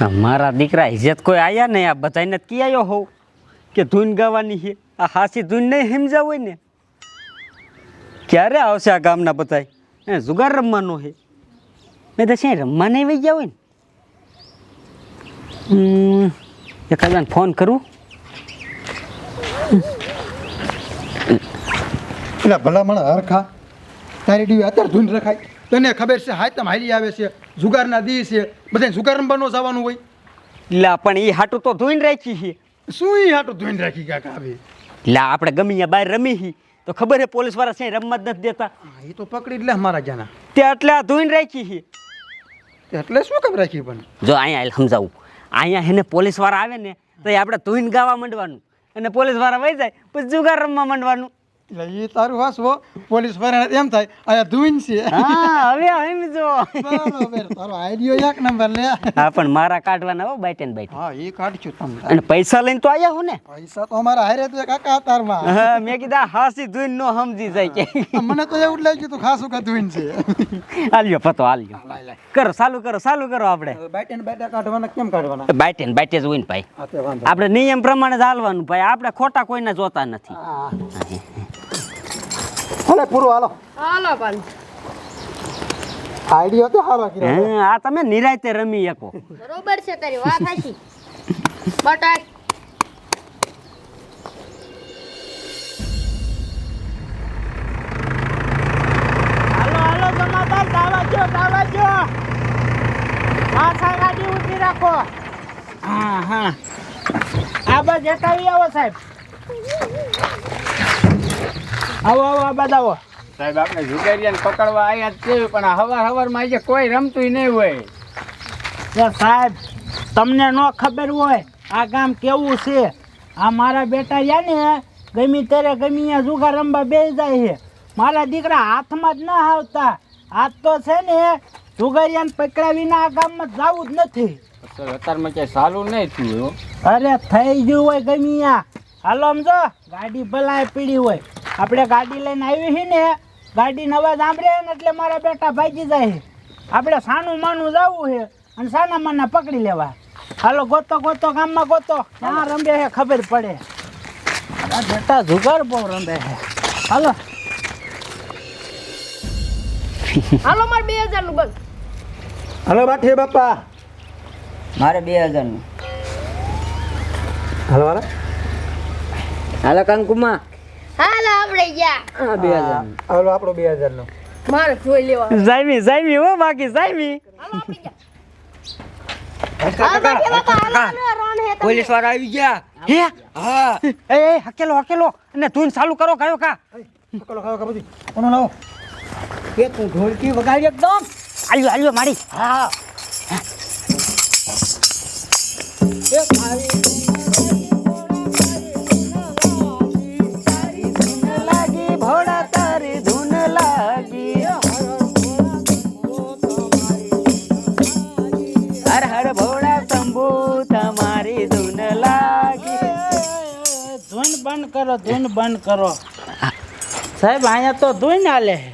મારા દીકરા ઇજ્જત કોઈ આયા નહીં. આ બધાને કી આવ્યો હો કે ધૂન ગાવાની છે. આ હાસી ધૂન નહીં સમજાવ હોય ને. ક્યારે આવશે આ ગામના બધા એ જુગાર રમવાનો છે. મેં તો છે રમવા નહીં વહી ગયા હોય ને. એકાદાને ફોન કરું. એટલે ભલામણ હરખા. તારી ડીવી અત્યારે ધૂન રખાય. તને ખબર છે હાયતમ હાલી આવે છે જુગારના દી છે બધા જુગાર રમવાનું જવાનું હોય. એટલે પણ એ હાટું તો ધોઈને રાખી છે. શું એ હાટું ધોઈને રાખી કાકા આવે એટલે આપણે ગમી ત્યાં બહાર રમી હી. તો ખબર છે પોલીસવાળા છે રમવા જ નથી દેતા. એ તો પકડી જ લે મારા જાના તે એટલે આ ધોઈને રાખી છે. એટલે શું ખબર રાખી પણ? જો અહીંયા સમજાવું. અહીંયા હેને પોલીસવાળા આવે ને તો એ આપણે ધોઈને ગાવા માંડવાનું. અને પોલીસવાળા વહી જાય પછી જુગાર રમવા માંડવાનું. એટલે એ તારું વાસવો પોલીસ વાળાને એમ થાય આયા ધૂન છે. હા હવે એમ જો. બરાબર તારો આઈડિયો એક નંબર લે. હા પણ મારા કાઢવાના હો બાઈટે ને બાઈટે. હા એ કાઢશું તમે. અને પૈસા લઈને તો આયા હો ને? પૈસા તો અમારા હારે તો કાકા તારમાં હા મેં કીધા હાસી ધૂન નો સમજી જાય કે. મને તો એવું લાગ્યું તો ખાસું કે ધૂન છે. આલ્યો પતો આલ્યો. કરો ચાલુ કરો ચાલુ કરો આપણે. બાઈટે ને બાઈટા કાઢવાના કેમ કાઢવાના? બાઈટે ને બાઈટે જ હોય ને ભાઈ. આપણે નિયમ પ્રમાણે ચાલવાનું ભાઈ. આપણે ખોટા કોઈને જોતા નથી. હાલે પૂરું હાલો. હાલો પણ. આઈડિયો તો હારો કર્યો હે, આ તમે નિરાયતે રમી શકો. બરોબર છે તારી વાત સાચી. બટાક. હાલો હાલો જમાદાર દાવા જો દાવા જો. પાછા ગાડી ઊભી રાખો. હા હા. આ બસ જતાવી આવો સાહેબ. આવો આવો આ બાદ આવો. સાહેબ આપણે જુગારિયાને પકડવા આવ્યા જ છે પણ હવાર હવારમાં આજે કોઈ રમતું નહીં હોય. સાહેબ તમને ન ખબર હોય આ ગામ કેવું છે. આ મારા બેટા યા ને ગમી ત્યારે ગમી ત્યાં જુગાર રમવા બે જાય છે. મારા દીકરા હાથમાં જ ના આવતા. આજ તો છે ને જુગારિયાને પકડ્યા વિના આ ગામમાં જવું જ નથી. અત્યારમાં ક્યાંય સારું નહીં થયું અરે થઈ ગયું હોય ગમી હાલો સમજો ગાડી ભલાય પીડી હોય. આપણે ગાડી લઈને આવી છે ને ગાડી નવા સાંભળે ને એટલે મારા બેટા ભાગી જાય છે આપણે સાનું માનું જવું છે અને સાના માના પકડી લેવા. હાલો ગોતો ગોતો ગામમાં ગોતો. ક્યાં રમે છે ખબર પડે. બેટા જુગાર બહુ રમે છે હાલો. હાલો મારે બે હજારનું બસ. હાલો બાઠી બાપા. મારે બે હજારનું. હાલો હાલો. હાલો કંકુમા. હાલો આપણે ગયા. બે હજારનું હાલો આપણો બે હજાર નો મારે જોઈ લેવા. જાયમી જાયમી હો બાકી જાયમી. હાલો આપણે ગયા. હે. પોલીસવાળા આવી ગયા. હે? હા. એ એ હકેલો હકેલો. અને તું ચાલુ કરો કયો કા. હકેલો કયો કા બધી. કોનો લાવો? કે તું ઢોલકી વગાડી એકદમ. આવ્યો આવ્યો મારી. હા. લાગી કરો ધૂન બંધ કરો. સાહેબ અહીંયા તો ધૂન આલે હે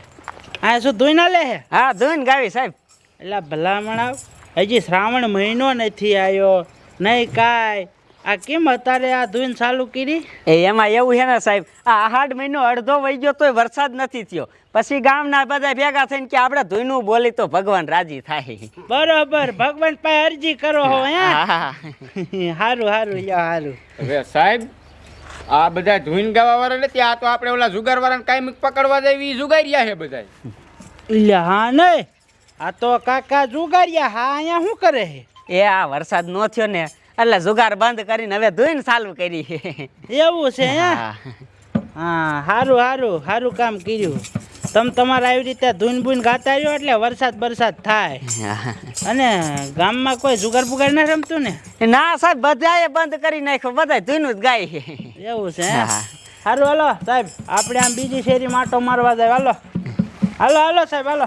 અહીંયા શું ધૂન આલે હે હા ધૂન ગાવી સાહેબ. એટલે ભલામણ હજી શ્રાવણ મહિનો નથી આવ્યો નહીં કાંઈ. આ કેમ અત્યારે આ ધૂન ચાલુ કરી? એ એમાં એવું છે ને સાહેબ આ આહાડ મહિનો અડધો વહી ગયો તોય વરસાદ નથી થયો. પછી ગામના બધા ભેગા થઈને કે આપણે ધૂનું બોલી તો ભગવાન રાજી થાય. બરોબર ભગવાન પાસે અરજી કરો હો હે? હા સારું સારું યા સારું હવે સાહેબ આ બધા ધોઈને ગાવા વાળા નથી આ તો આપણે ઓલા જુગાર વાળાને કાંઈ પકડવા જાય એ જુગારિયા છે બધા એટલે હા નહીં. આ તો કાકા જુગાર્યા હા અહીંયા શું કરે છે? એ આ વરસાદ નો થયો ને એટલે જુગાર બંધ કરીને હવે ધોઈને ચાલુ કરી એવું છે હે? હા. હા સારું સારું સારું કામ કર્યું. તમે તમારે આવી રીતે ધૂન બૂન ગાતા રહ્યો એટલે વરસાદ બરસાદ થાય. અને ગામમાં કોઈ જુગાર બુગાર ના રમતું ને? ના સાહેબ બધાએ બંધ કરી નાખ્યો બધા ધૂન જ ગાય એવું છે હે? હા. સારું હાલો સાહેબ આપણે આમ બીજી શેરી માટો મારવા જાય. હાલો. હાલો હાલો સાહેબ હાલો.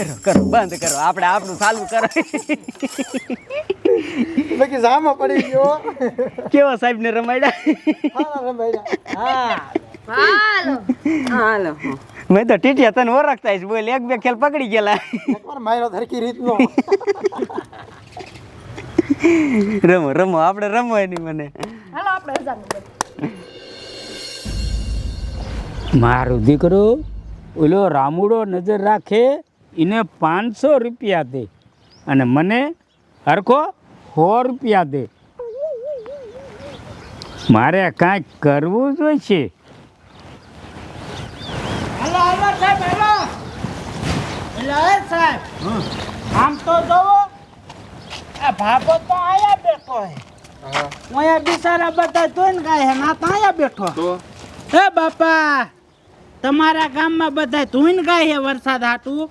કરો કરો બંધ કરો. આપણે આપણું ચાલુ કરો. બાકી જામો પડી ગયો. કેવા સાહેબ ને રમાડ્યા. હા. હાલો. હાલો. મેં તો ટીટિયા તને ઓળખતા હશે બોલ એક બે ખેલ પકડી ગયેલા. મારો માર્યો ધરકી રીતનો. રમો રમો આપણે રમો એની મને. હાલો આપણે મારું દીકરું ઓલો રામુડો નજર રાખે. એને પાંચસો રૂપિયા દે. અને મને હરખો સો રૂપિયા દે. મારે કાંઈક કરવું જોઈશે? હાલો હાલો સાહેબ હાલો. એટલે એ સાહેબ આમ તો જોવો આ ભાભો તો આયા બેઠો હે. અહીંયા બિચારા બધા જોઈને ગાય હે ના તો આયા બેઠો. તો? હે બાપા તમારા ગામમાં બધા ધૂન ગાય હે વરસાદ હાટું?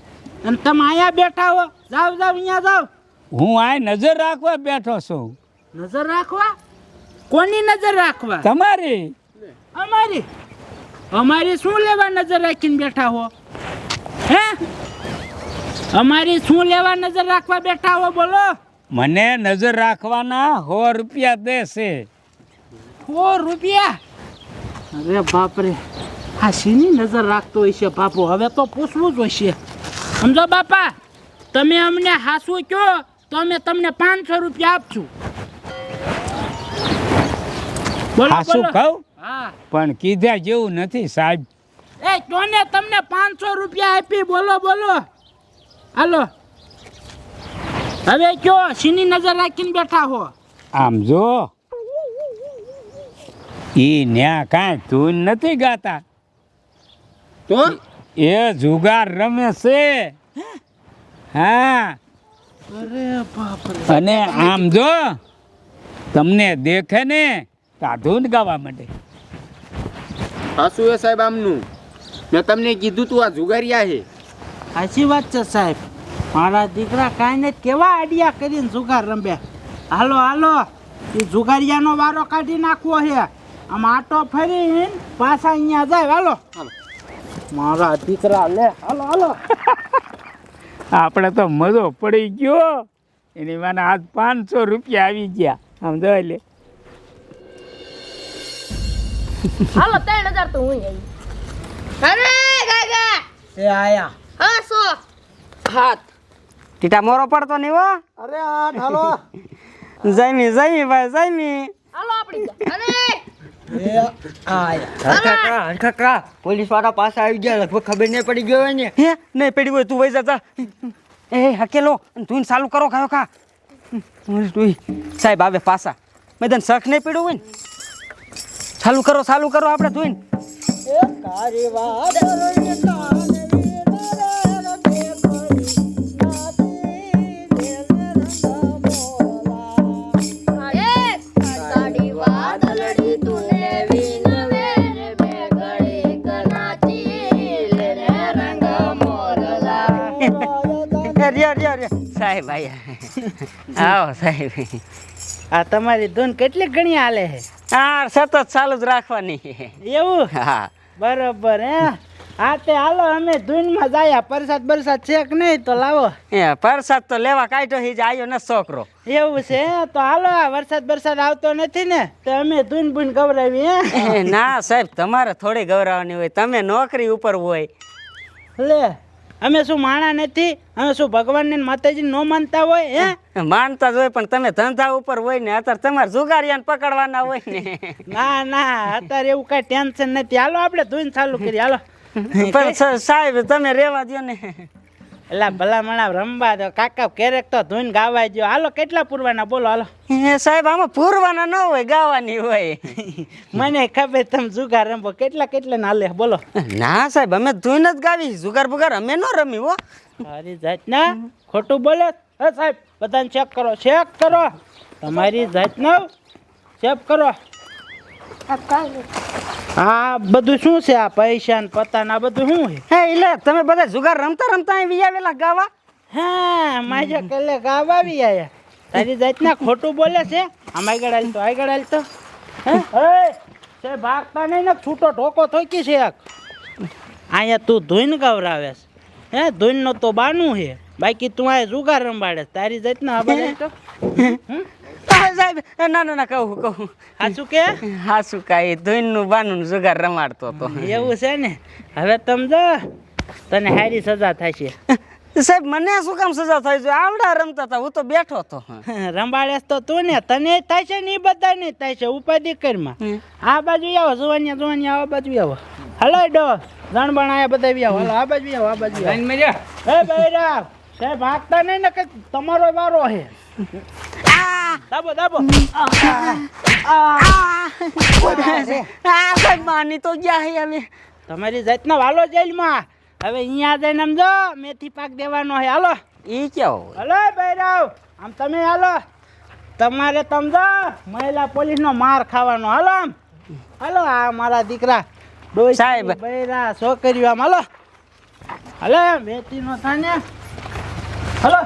અને તમે અહીંયા બેઠા હો. જાવ જાવ અહીંયા જાવ હું આ નજર રાખવા બેઠો છું. નજર રાખવા? કોની નજર રાખવા? તમારી. અમારી. અમારી શું લેવા નજર રાખીને બેઠા હો? હે? અમારી શું લેવા નજર રાખવા બેઠા હો બોલો? મને નજર રાખવાના સો રૂપિયા દેશે સો રૂપિયા? અરે બાપરે આ શીની નજર રાખતો હોય છે બાપુ? હવે તો પૂછવું જ હોય છે. સમજો બાપા તમે અમને હાસું કહો તો અમે તમને પાંચસો રૂપિયા આપશું. બોલો હાસું કહું? હા. પણ કીધા જેવું નથી સાહેબ. એ કોને તમને પાંચસો રૂપિયા આપી બોલો બોલો. હાલો. હવે કયો સીની નજર રાખીને બેઠા હો. આમ જો. ઈ ન્યા કાંઈ ધૂન નથી ગાતા. તો? એ જુગાર રમે છે. હા. અને આમ જો તમને દેખે ને તો ને ગાવા માટે સાસુ એ સાહેબ આમનું? મેં તમને કીધું તું આ જુગારિયા છે સાચી વાત છે સાહેબ. મારા દીકરા કાંઈ ને કેવા આડિયા કરીને જુગાર રમે. હાલો હાલો. એ જુગારિયાનો વારો કાઢી નાખવો છે આમ આટો ફરી પાછા અહીંયા જાય. હાલો. મારા દીકરા લે હાલો હાલો. આપણે તો મજો પડી ગયો. એની મને આજ પાંચસો રૂપિયા આવી ગયા. આમ જો લે. હાલો ત્રણ હજાર તો હું આવી. અરે ગાગા! એ આયા. હા સો. હાથ. ટીટા મોરો પડતો નહીં હો. અરે આ ઢાલો જમી જમી ભાઈ જમી હાલો આપણી જા. અરે પોલીસવાળા પાસે આવી ગયા લગભગ ખબર નહીં પડી ગયો ને. હે? નહીં પડી હોય તું વઈ જતા એ હકેલો તું ચાલુ કરો ખાયો ખા. સાહેબ આવે પાસા મેં તને શખ નહીં પડ્યો હોય ને? ચાલુ કરો ચાલુ કરો આપણે તું સાહેબ આયા. આવો સાહેબ. આ તમારી ધૂન કેટલી ઘણી હાલે છે? હા સતત ચાલુ જ રાખવાની એવું? હા. બરોબર હે? હા તે હાલો અમે ધૂનમાં જાયા. પરસાદ બરસાદ છે કે નહીં તો લાવો. એ પરસાદ તો લેવા કાઢ્યો હી જ આવ્યો ને છોકરો. એવું છે? તો હાલો આ વરસાદ બરસાદ આવતો નથી ને તો અમે ધૂન બૂન ગવરાવી હે? ના સાહેબ તમારે થોડી ગવરાવાની હોય. તમે નોકરી ઉપર હોય. લે અમે શું માણા નથી? અમે શું ભગવાનને માતાજી ન માનતા હોય હે? માનતા જ હોય પણ તમે ધંધા ઉપર હોય ને અત્યારે તમારે જુગારિયાને પકડવાના હોય ને. ના ના અત્યારે એવું કાંઈ ટેન્શન નથી. હાલો આપણે ધોઈને ચાલુ કરી હાલો. પણ સાહેબ તમે રેવા દો ને. એલા ભલા મણા રમવા દો. કાકા ક્યારેક તો ધૂન ગાવા જો હાલો કેટલા પૂરવાના? બોલો હાલો. એ સાહેબ આમાં પૂરવાના ન હોય ગાવાની હોય. મને ખબર તમે જુગાર રમો કેટલા કેટલા ના લે બોલો. ના સાહેબ અમે ધૂન જ ગાવી. જુગાર બુગાર અમે ન રમી હો. તારી જાતના. ખોટું બોલે? હે સાહેબ બધાને ચેક કરો. ચેક કરો. તમારી જાતનો. ચેક કરો. આ બધું શું છે? આ પૈસા ને પત્તા ને આ બધું શું છે? હે એટલે તમે બધા જુગાર રમતા રમતા અહીં વી આવેલા ગાવા? હા માજા કલે ગાવા આવી આયા. તારી જાતના ખોટું બોલે છે? આમ આગળ હાલ તો આગળ હાલ તો. હે? તે ભાગતા નહીં ને છૂટો ઢોકો થોકી છે એક. અહીંયા તું ધોઈને ગવરાવે છે. હે ધોઈને તો બાનું છે. બાકી તું આ જુગાર રંબાડે તારી જાતના આ બધા તો? સાહેબ એ ના ના ના કહું કહું. સાચું કે? હા શું કાંઈ ધૂનનું બાનું જુગાર રમાડતો હતો. એવું છે ને? હવે તમે તને હારી સજા થશે. સાહેબ મને શું કામ સજા થાય છે? આવડા રમતા હતા હું તો બેઠો હતો. રંબાડે તો તું ને તને થાય છે ને એ બધા ને થાય છે ઉપાધિ કરમાં આ બાજુ આવો જુવાનિયા જુવાનિયા આ બાજુ આવો. હલો ડો જણબણ આયા બધા બી આવો. હલો આ બાજુ આવો આ બાજુ એ બૈરા સાહેબ હાંકતા નહીં ને કે તમારો વારો છે દાબો દાબો. માની તો ગયા હે હવે તમારી જાતના વાલો જેલમાં. હવે અહીંયા જઈને આમ જો મેથી પાક દેવાનો હે હાલો. ઈ કેવો હલો બૈરાવ આમ તમે હાલો. તમારે સમજો મહિલા પોલીસનો માર ખાવાનો. હાલો આમ. હાલો આ મારા દીકરા. સાહેબ. બૈરા છોકરીઓ આમ. હાલો. હાલો મેથી નો થાને. હાલો.